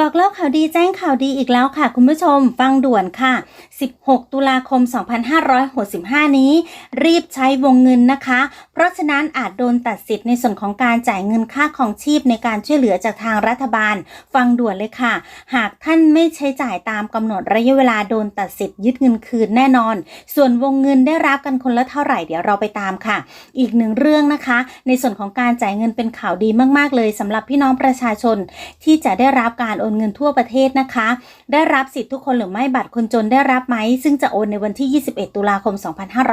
บอกเล่าข่าวดีแจ้งข่าวดีอีกแล้วค่ะ คุณผู้ชมฟังด่วนค่ะ 16 ตุลาคม 2565 นี้ รีบใช้วงเงินนะคะ เพราะฉะนั้นอาจโดนตัดสิทธิ์ในส่วนของการจ่ายเงินค่าของชีพในการช่วยเหลือจากทางรัฐบาล ฟังด่วนเลยค่ะ หากท่านไม่ใช้จ่ายตามกำหนดระยะเวลาโดนตัดสิทธิ์ยึดเงินคืนแน่นอน ส่วนวงเงินได้รับกันคนละเท่าไหร่เดี๋ยวเราไปตามค่ะ อีกหนึ่งเรื่องนะคะ ในส่วนของการจ่ายเงินเป็นข่าวดีมาก ๆ เลยสำหรับพี่น้องประชาชนที่จะได้รับการอนเงินทั่วประเทศนะคะ ได้รับสิทธิ์ทุกคนหรือไม่บัตรคนจนได้รับไหม ซึ่งจะโอนในวันที่ 21 ตุลาคม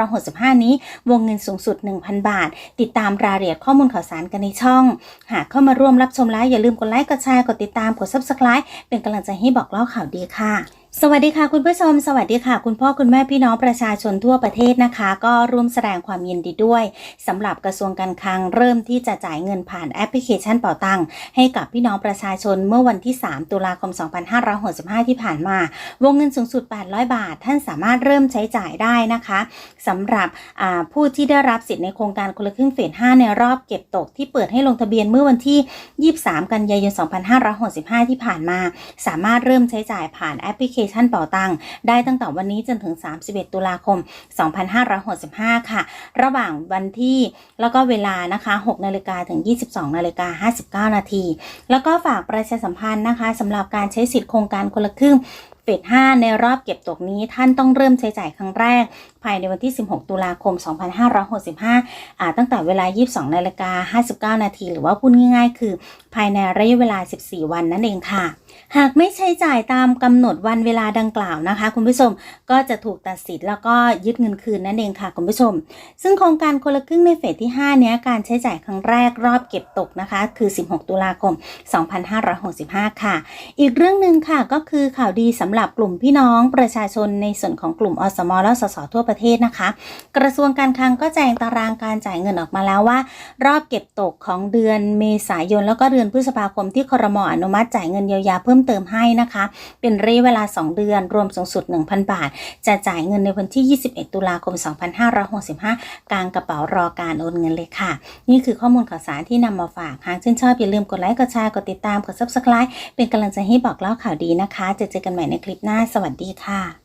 2565 นี้ วงเงินสูงสุด 1,000 บาท ติดตามรายละเอียดข้อมูลข่าวสารกันในช่อง หากเข้ามาร่วมรับชมแล้วอย่าลืมกดไลค์กดแชร์กดติดตามกด subscribe เป็นกำลังใจให้บอกเล่าข่าวดีค่ะ สวัสดีค่ะคุณผู้ชม สวัสดีค่ะ คุณพ่อคุณแม่พี่น้องประชาชนทั่วประเทศนะคะ ก็ร่วมแสดงความยินดีด้วยสำหรับกระทรวงการคลังเริ่มที่จะจ่ายเงินผ่านแอปพลิเคชันเป่าตังค์ให้กับพี่น้องประชาชนเมื่อวันที่ 3 ตุลาคม 2565 ที่ผ่านมา วงเงินสูงสุด 800 บาท ท่านสามารถเริ่มใช้จ่ายได้นะคะสำหรับผู้ที่ได้รับสิทธิ์ในโครงการคนละครึ่งเฟส 5 ในรอบเก็บตกที่เปิดให้ลงทะเบียนเมื่อวันที่ 23 กันยายน 2565 ที่ผ่านมา สามารถเริ่มใช้จ่ายผ่านแอปพลิเคชันเป่าตังได้ตั้งแต่วันนี้จนถึง 31 ตุลาคม 2565 ค่ะ ระหว่างวันที่แล้วก็เวลานะคะ6นาฬิกาถึง 22นาฬิกา59 นาที แล้วก็ฝากประชาสัมพันธ์นะคะสำหรับการใช้สิทธิ์โครงการคนละครึ่งเฟส5ในรอบเก็บตกนี้ท่านต้องเริ่มใช้จ่ายครั้งแรก ภายในวันที่ 16 ตุลาคม 2565อ่าตั้งแต่เวลา 22นาฬิกา59 นาที หรือว่าพูดง่าย ๆ คือ ภายในระยะเวลา 14 วันนั่นเองค่ะ หากไม่ใช้จ่ายตามกำหนดวันเวลาดังกล่าวนะคะ คุณผู้ชมก็จะถูกตัดสิทธิ์แล้วก็ยึดเงินคืนนั่นเองค่ะ คุณผู้ชม ซึ่งโครงการคนละครึ่งในเฟสที่ 5 เนี้ยการใช้จ่ายครั้งแรกรอบเก็บตกนะคะ คือ 16 ตุลาคม 2565 ค่ะ อีกเรื่องหนึ่งค่ะก็คือข่าวดีสำหรับกลุ่มพี่น้องประชาชนในส่วนของกลุ่มอสมและสสทั่วประเทศนะคะ กระทรวงการคลังก็แจงตารางการจ่ายเงินออกมาแล้วว่า รอบเก็บตกของเดือนเมษายน แล้วก็เดือนพฤษภาคมที่ครมอนุมัติจ่ายเงินเยียวยาเพิ่มเติมให้นะคะ เป็นระยะเวลา 2 เดือน รวมสูงสุด 1,000 บาท จะจ่ายเงินในวันที่ 21 ตุลาคม 2565 กลางกระเป๋ารอการโอนเงินเลยค่ะ นี่คือข้อมูลข่าวสารที่นำมาฝากหากชื่นชอบอย่าลืมกดไลค์กดแชร์กดติดตามกด subscribe เป็นกำลังใจให้บอกเล่าข่าวดีนะคะ จะเจอกันใหม่ในคลิปหน้า สวัสดีค่ะ